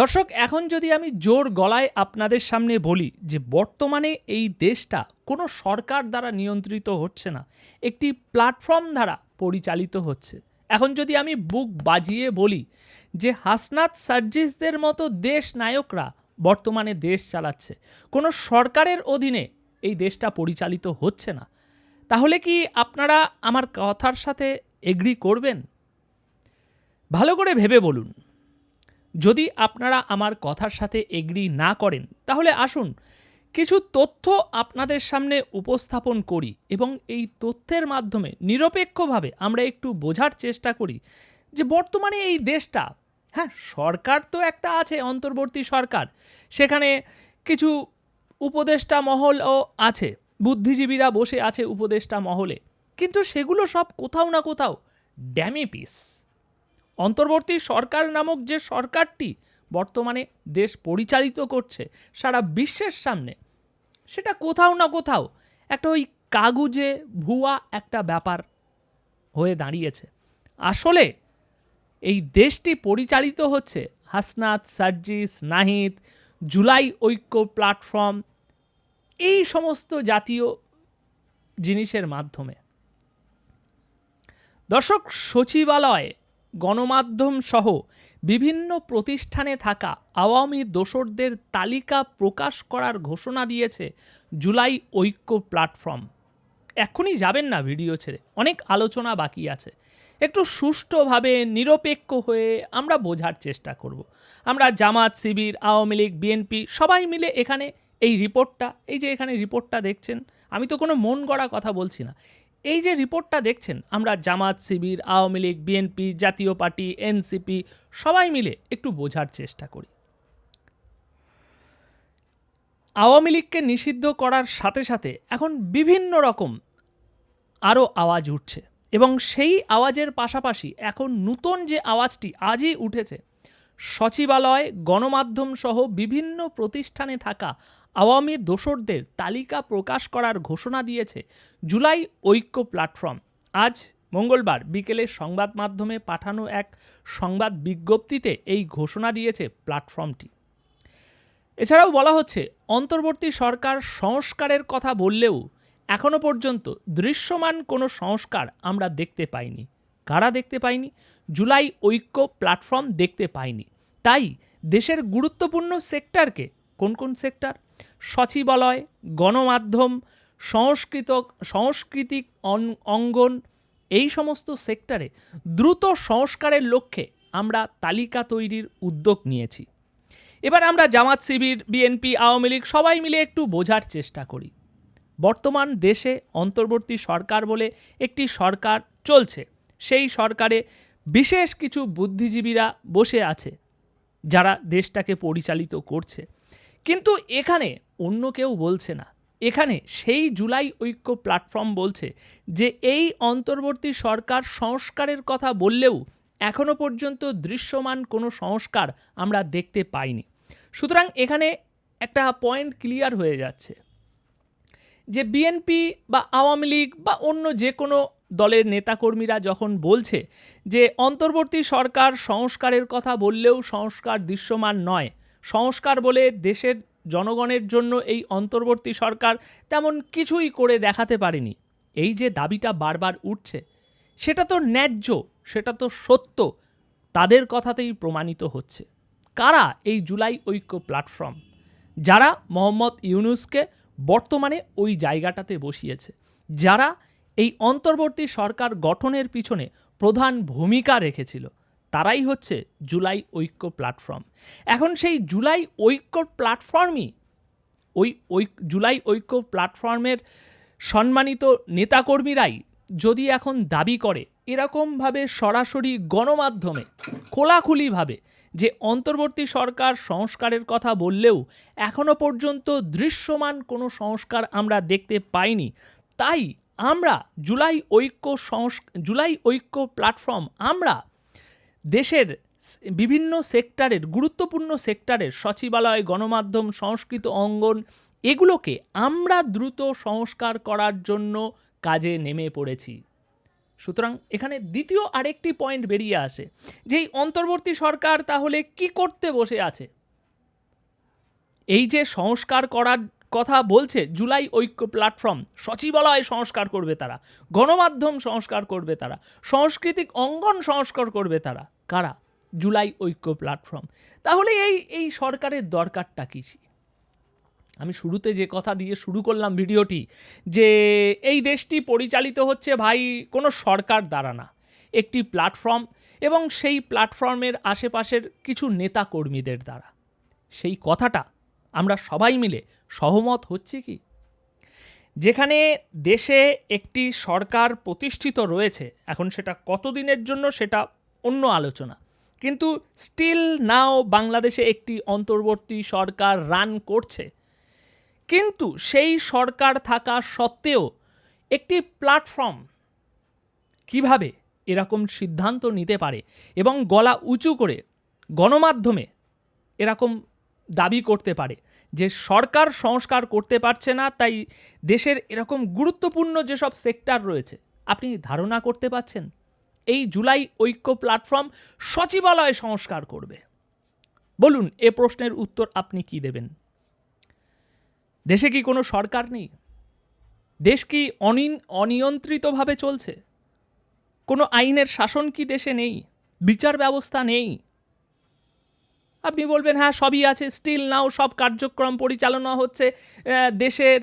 দর্শক, এখন যদি আমি জোর গলায় আপনাদের সামনে বলি যে বর্তমানে এই দেশটা কোনো সরকার দ্বারা নিয়ন্ত্রিত হচ্ছে না, একটি প্ল্যাটফর্ম দ্বারা পরিচালিত হচ্ছে। এখন যদি আমি বুক বাজিয়ে বলি যে হাসনাত সার্জিসদের মতো দেশ নায়করা বর্তমানে দেশ চালাচ্ছে, কোনো সরকারের অধীনে এই দেশটা পরিচালিত হচ্ছে না, তাহলে কি আপনারা আমার কথার সাথে এগ্রি করবেন? ভালো করে ভেবে বলুন। যদি আপনারা আমার কথার সাথে এগ্রি না করেন, তাহলে আসুন, কিছু তথ্য আপনাদের সামনে উপস্থাপন করি এবং এই তথ্যের মাধ্যমে নিরপেক্ষভাবে আমরা একটু বোঝার চেষ্টা করি যে বর্তমানে এই দেশটা হ্যাঁ সরকার তো একটা আছে, অন্তর্বর্তী সরকার, সেখানে কিছু উপদেষ্টা মহলও আছে, বুদ্ধিজীবীরা বসে আছে উপদেষ্টা মহলে, কিন্তু সেগুলো সব কোথাও না কোথাও ড্যামি পিস। অন্তর্বর্তী সরকার নামক যে সরকারটি বর্তমানে দেশ পরিচালিত করছে সারা বিশ্বের সামনে, সেটা কোথাও না কোথাও একটা ওই কাগুজে ভুয়া একটা ব্যাপার হয়ে দাঁড়িয়েছে। আসলে এই দেশটি পরিচালিত হচ্ছে হাসনাত, সার্জিস, নাহিদ, জুলাই ঐক্য প্ল্যাটফর্ম, এই সমস্ত জাতীয় জিনিসের মাধ্যমে। দর্শক, সচিবালয় গণমাধ্যম সহ বিভিন্ন প্রতিষ্ঠানে থাকা আওয়ামী দোসরদের তালিকা প্রকাশ করার ঘোষণা দিয়েছে জুলাই ঐক্য প্ল্যাটফর্ম। এখনই যাবেন না ভিডিও ছেড়ে, অনেক আলোচনা বাকি আছে। একটু সুষ্ঠুভাবে নিরপেক্ষ হয়ে আমরা বোঝার চেষ্টা করব। আমরা জামাত, শিবির, আওয়ামী লীগ, বিএনপি সবাই মিলে এখানে এই রিপোর্টটা, এই যে এখানে রিপোর্টটা দেখছেন, আমি তো কোনো মন গড়া কথা বলছি না। এই যে রিপোর্টটা দেখছেন, আমরা Jamaat, Shibir, Awami League, BNP, Jatiya party, NCP, সবাই মিলে একটু বোঝার চেষ্টা করি। আওয়ামী লীগকে নিষিদ্ধ করার সাথে সাথে এখন বিভিন্ন রকম আরও আওয়াজ উঠছে এবং সেই আওয়াজের পাশাপাশি এখন নূতন যে আওয়াজটি আজই উঠেছে, সচিবালয়, গণমাধ্যম সহ বিভিন্ন প্রতিষ্ঠানে থাকা আওয়ামী দোসরদের তালিকা প্রকাশ করার ঘোষণা দিয়েছে জুলাই ঐক্য প্ল্যাটফর্ম। আজ মঙ্গলবার বিকেলে সংবাদ মাধ্যমে পাঠানো এক সংবাদ বিজ্ঞপ্তিতে এই ঘোষণা দিয়েছে প্ল্যাটফর্মটি। এছাড়াও বলা হচ্ছে, অন্তর্বর্তী সরকার সংস্কারের কথা বললেও এখনও পর্যন্ত দৃশ্যমান কোনো সংস্কার আমরা দেখতে পাইনি। কারা দেখতে পাইনি? জুলাই ঐক্য প্ল্যাটফর্ম দেখতে পাইনি। তাই দেশের গুরুত্বপূর্ণ সেক্টরকে কোন কোন সেক্টর? সচিবালয়, গণমাধ্যম সংস্কৃত সাংস্কৃতিক অঙ্গন, এই সমস্ত সেক্টরে দ্রুত সংস্কারের লক্ষ্যে আমরা তালিকা তৈরির উদ্যোগ নিয়েছি। এবার আমরা জামাত শিবির বিএনপি, আওয়ামী লীগ সবাই মিলে একটু বোঝার চেষ্টা করি। বর্তমান দেশে অন্তর্বর্তী সরকার বলে একটি সরকার চলছে। সেই সরকারে বিশেষ কিছু বুদ্ধিজীবীরা বসে আছে, যারা দেশটাকে পরিচালিত করছে। কিন্তু এখানে অন্য কেউ বলছে না। এখানে সেই জুলাই ঐক্য প্ল্যাটফর্ম বলছে যে এই অন্তর্বর্তী সরকার সংস্কারের কথা বললেও এখনও পর্যন্ত দৃশ্যমান কোনো সংস্কার আমরা দেখতে পাইনি। সুতরাং এখানে একটা পয়েন্ট ক্লিয়ার হয়ে যাচ্ছে যে বিএনপি বা আওয়ামী লীগ বা অন্য যে কোনো দলের নেতাকর্মীরা যখন বলছে যে অন্তর্বর্তী সরকার সংস্কারের কথা বললেও সংস্কার দৃশ্যমান নয় সংস্কার বলে দেশের জনগণের জন্য এই অন্তর্বর্তী সরকার তেমন কিছুই করে দেখাতে পারেনি। এই যে দাবিটা বারবার উঠছে, সেটা তো ন্যায্য, সেটা তো সত্য, তাদের কথাতেই প্রমাণিত হচ্ছে। কারা এই জুলাই ঐক্য প্ল্যাটফর্ম? যারা মোহাম্মদ ইউনুসকে বর্তমানে ওই জায়গাটাতে বসিয়েছে, যারা এই অন্তর্বর্তী সরকার গঠনের পিছনে প্রধান ভূমিকা রেখেছিল তারাই হচ্ছে জুলাই ঐক্য প্ল্যাটফর্ম। এখন সেই জুলাই ঐক্য প্ল্যাটফর্মই ওই ওই জুলাই ঐক্য প্ল্যাটফর্মের সম্মানিত নেতাকর্মীরাই যদি এখন দাবি করে এরকমভাবে সরাসরি গণমাধ্যমে খোলাখুলিভাবে যে অন্তর্বর্তী সরকার সংস্কারের কথা বললেও এখনও পর্যন্ত দৃশ্যমান কোনো সংস্কার আমরা দেখতে পাইনি, তাই আমরা জুলাই ঐক্য সংস, জুলাই ঐক্য প্ল্যাটফর্ম আমরা দেশের বিভিন্ন সেক্টরের, গুরুত্বপূর্ণ সেক্টরের সচিবালয়, গণমাধ্যম, সংস্কৃত অঙ্গন, এগুলোকে আমরা দ্রুত সংস্কার করার জন্য কাজে নেমে পড়েছি। সুতরাং এখানে দ্বিতীয় আরেকটি পয়েন্ট বেরিয়ে আসে, যে এই অন্তর্বর্তী সরকার তাহলে কি করতে বসে আছে? এই যে সংস্কার করার কথা বলছে, জুলাই ঐক্য প্ল্যাটফর্ম, সচিবালয় সংস্কার করবে তারা, গণমাধ্যম সংস্কার করবে তারা, সাংস্কৃতিক অঙ্গন সংস্কার করবে তারা। কারা? জুলাই ঐক্য প্ল্যাটফর্ম তাহলে এই এই সরকারের দরকারটা কী? আমি শুরুতে যে কথা দিয়ে শুরু করলাম ভিডিওটি, যে এই দেশটি পরিচালিত হচ্ছে ভাই কোনো সরকার দ্বারা না, একটি প্ল্যাটফর্ম এবং সেই প্ল্যাটফর্মের আশেপাশের কিছু নেতা কর্মীদের দ্বারা। সেই কথাটা আমরা সবাই মিলে সহমত হচ্ছে কি? যেখানে দেশে একটি সরকার প্রতিষ্ঠিত রয়েছে, এখন সেটা কতদিনের জন্য সেটা অন্য আলোচনা। কিন্তু স্টিল নাও বাংলাদেশে একটি অন্তর্বর্তী সরকার রান করছে। কিন্তু সেই সরকার থাকা সত্ত্বেও একটি প্ল্যাটফর্ম কীভাবে এরকম সিদ্ধান্ত নিতে পারে এবং গলা উঁচু করে গণমাধ্যমে এরকম দাবি করতে পারে যে সরকার সংস্কার করতে পারছে না, তাই দেশের এরকম গুরুত্বপূর্ণ যেসব সেক্টর রয়েছে, আপনি ধারণা করতে পারছেন? এই জুলাই ঐক্য প্ল্যাটফর্ম সচিবালয় সংস্কার করবে। বলুন, এ প্রশ্নের উত্তর আপনি কি দেবেন? দেশে কি কোনো সরকার নেই? দেশ কি অনিন, অনিয়ন্ত্রিতভাবে চলছে? কোনো আইনের শাসন কি দেশে নেই? বিচার ব্যবস্থা নেই? আপনি বলবেন হ্যাঁ সবই আছে স্টিল নাও সব কার্যক্রম পরিচালনা হচ্ছে দেশের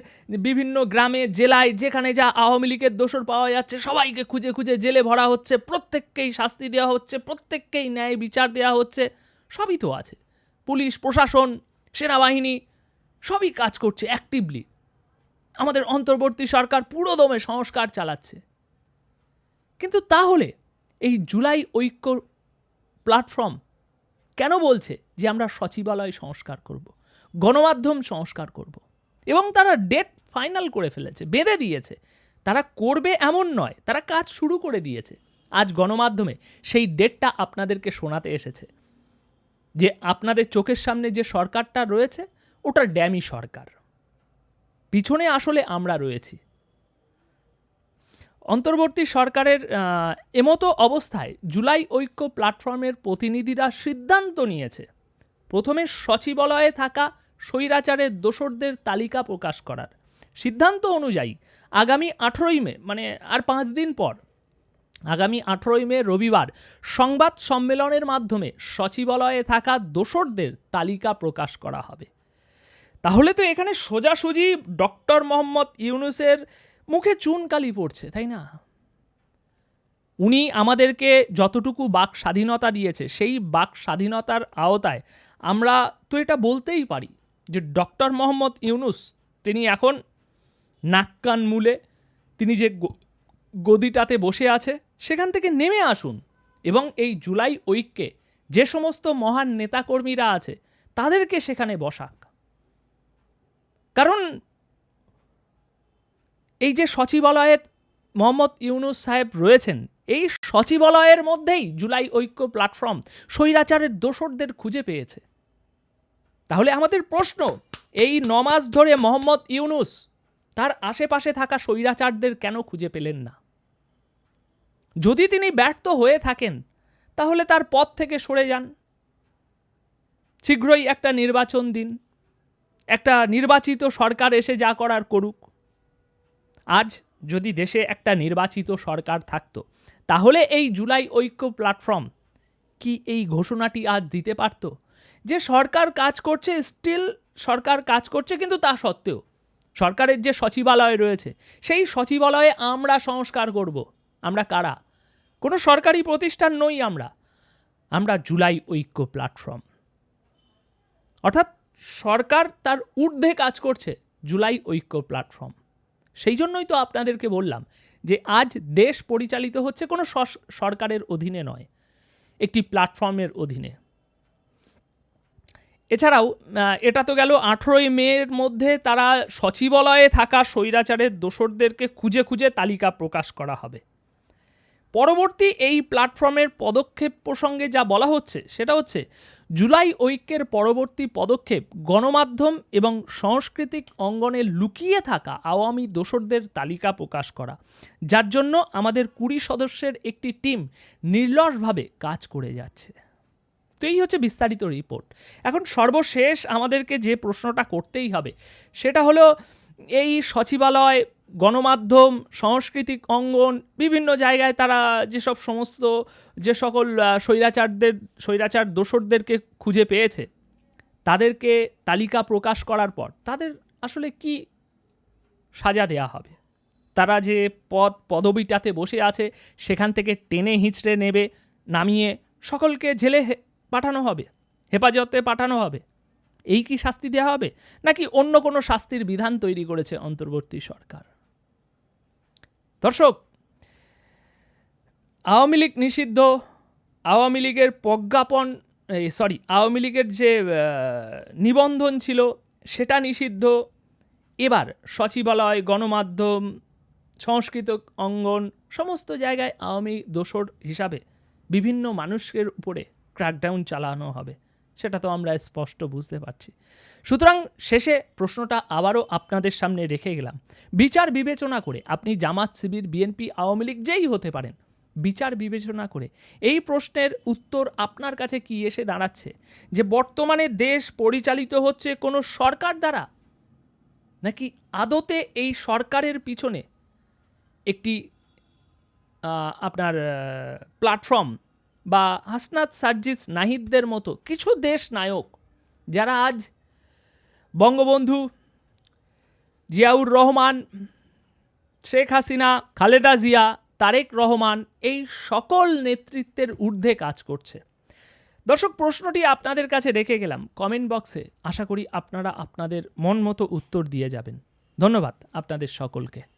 বিভিন্ন গ্রামে, জেলায়, যেখানে যা আওয়ামী লীগের দোষর পাওয়া যাচ্ছে, সবাইকে খুঁজে খুঁজে জেলে ভরা হচ্ছে, প্রত্যেককেই শাস্তি দেওয়া হচ্ছে, প্রত্যেককেই ন্যায় বিচার দেওয়া হচ্ছে, সবই তো আছে। পুলিশ, প্রশাসন, সেনাবাহিনী, সবই কাজ করছে অ্যাক্টিভলি আমাদের অন্তর্বর্তী সরকার পুরোদমে সংস্কার চালাচ্ছে। কিন্তু তাহলে এই জুলাই ঐক্য প্ল্যাটফর্ম কেন বলছে যে আমরা সচিবালয় সংস্কার করব, গণমাধ্যম সংস্কার করব? এবং তারা ডেট ফাইনাল করে ফেলেছে, বেঁধে দিয়েছে। তারা করবে এমন নয়, তারা কাজ শুরু করে দিয়েছে। আজ গণমাধ্যমে সেই ডেটটা আপনাদেরকে শোনাতে এসেছে। যে আপনাদের চোখের সামনে যে সরকারটা রয়েছে, ওটা ড্যামি সরকার। পিছনে আসলে আমরা রয়েছি। অন্তর্বর্তী সরকারের এমতো অবস্থায় জুলাই ঐক্য প্ল্যাটফর্মের প্রতিনিধিরা সিদ্ধান্ত নিয়েছে। প্রথমে সচিবালয়ে থাকা স্বৈরাচারের দোসরদের তালিকা প্রকাশ করার। সিদ্ধান্ত অনুযায়ী আগামী আঠেরোই মে মানে আর পাঁচ দিন পর, আগামী আঠেরোই মে রবিবার সংবাদ সম্মেলনের মাধ্যমে সচিবালয়ে থাকা দোসরদের তালিকা প্রকাশ করা হবে। তাহলে তো এখানে সোজাসুজি ডক্টর মোহাম্মদ ইউনুসের মুখে চুনকালি পড়ছে, তাই না? উনি আমাদেরকে যতটুকু বাক স্বাধীনতা দিয়েছে, সেই বাক স্বাধীনতার আওতায় আমরা তো এটা বলতেই পারি যে ডক্টর মোহাম্মদ ইউনুস, তিনি এখন নাক কান মূলে তিনি যে গদিটাতে বসে আছে, সেখান থেকে নেমে আসুন এবং এই জুলাই ঐক্যে যে সমস্ত মহান নেতাকর্মীরা আছে, তাদেরকে সেখানে বসাক। কারণ এই যে সচিবালয়ে মোহাম্মদ ইউনুস সাহেব রয়েছেন, এই সচিবালয়ের মধ্যেই জুলাই ঐক্য প্ল্যাটফর্ম স্বৈরাচারের দোসরদের খুঁজে পেয়েছে। তাহলে আমাদের প্রশ্ন, এই নমাস ধরে মোহাম্মদ ইউনুস তার আশেপাশে থাকা স্বৈরাচারদের কেন খুঁজে পেলেন না? যদি তিনি ব্যর্থ হয়ে থাকেন, তাহলে তার পথ থেকে সরে যান। শীঘ্রই একটা নির্বাচন দিন, একটা নির্বাচিত সরকার এসে যা করার করুক। আজ যদি দেশে একটা নির্বাচিত সরকার থাকতো, তাহলে এই জুলাই ঐক্য প্ল্যাটফর্ম কি এই ঘোষণাটি আজ দিতে পারতো? যে সরকার কাজ করছে স্টিল সরকার কাজ করছে কিন্তু তা সত্ত্বেও সরকারের যে সচিবালয় রয়েছে, সেই সচিবালয়ে আমরা সংস্কার করব। আমরা কারা? কোনো সরকারি প্রতিষ্ঠান নই আমরা। আমরা জুলাই ঐক্য প্ল্যাটফর্ম অর্থাৎ সরকার তার ঊর্ধ্বে কাজ করছে, জুলাই ঐক্য প্ল্যাটফর্ম সেই জন্যই তো আপনাদেরকে বললাম যে আজ দেশ পরিচালিত হচ্ছে কোনো সরকারের অধীনে নয়, একটি প্ল্যাটফর্মের অধীনে। এছাড়াও এটা তো গেল আঠেরোই মের মধ্যে তারা সচিবালয়ে থাকা স্বৈরাচারের দোসরদেরকে খুঁজে খুঁজে তালিকা প্রকাশ করা হবে। পরবর্তী এই প্ল্যাটফর্মের পদক্ষেপ প্রসঙ্গে যা বলা হচ্ছে, সেটা হচ্ছে জুলাই ঐক্যের পরবর্তী পদক্ষেপ গণমাধ্যম এবং সাংস্কৃতিক অঙ্গনে লুকিয়ে থাকা আওয়ামী দোসরদের তালিকা প্রকাশ করা, যার জন্য আমাদের কুড়ি সদস্যের একটি টিম নির্লসভাবে কাজ করে যাচ্ছে। তো এই হচ্ছে বিস্তারিত রিপোর্ট। এখন সর্বশেষ আমাদেরকে যে প্রশ্নটা করতেই হবে, সেটা হলো এই সচিবালয় গণমাধ্যম, সাংস্কৃতিক অঙ্গন, বিভিন্ন জায়গায় তারা যেসব সমস্ত, যে সকল স্বৈরাচারদের, স্বৈরাচার দোসরদেরকে খুঁজে পেয়েছে, তাদেরকে তালিকা প্রকাশ করার পর তাদের আসলে কি সাজা দেয়া হবে? তারা যে পদ, পদবিটাতে বসে আছে, সেখান থেকে টেনে হিঁচড়ে নেবে, নামিয়ে সকলকে জেলে পাঠানো হবে, হেফাজতে পাঠানো হবে, এই কি শাস্তি দেওয়া হবে? নাকি অন্য কোনো শাস্তির বিধান তৈরি করেছে অন্তর্বর্তী সরকার? দর্শক, আওয়ামী লীগ নিষিদ্ধ, আওয়ামী লীগের প্রজ্ঞাপন সরি আওয়ামী লীগের যে নিবন্ধন ছিল সেটা নিষিদ্ধ। এবার সচিবালয়, গণমাধ্যম, সংস্কৃত অঙ্গন সমস্ত জায়গায় আওয়ামী দোসর হিসাবে বিভিন্ন মানুষের উপরে ক্র্যাকডাউন চালানো হবে। সেটা তো আমরা স্পষ্ট বুঝতে পারছি। সুতরাং শেষে প্রশ্নটা আবারও আপনাদের সামনে রেখে গেলাম। বিচার বিবেচনা করে আপনি জামাত, শিবির, বিএনপি, আওয়ামী লীগ যেই হতে পারেন, বিচার বিবেচনা করে এই প্রশ্নের উত্তর আপনার কাছে কি এসে দাঁড়াচ্ছে? যে বর্তমানে দেশ পরিচালিত হচ্ছে কোনো সরকার দ্বারা? নাকি আদতে এই সরকারের পিছনে একটি আপনার প্ল্যাটফর্ম বা হাসনাত সার্জিস নাহিদদের মতো কিছু দেশ নায়ক যারা আজ বঙ্গবন্ধু জিয়াউর রহমান, শেখ হাসিনা, খালেদা জিয়া, তারেক রহমান এই সকল নেতৃত্বের ঊর্ধ্বে কাজ করছে। দর্শক, প্রশ্নটি আপনাদের কাছে রেখে গেলাম। কমেন্ট বক্সে আশা করি আপনারা আপনাদের মন মতো উত্তর দিয়ে যাবেন। ধন্যবাদ আপনাদের সকলকে।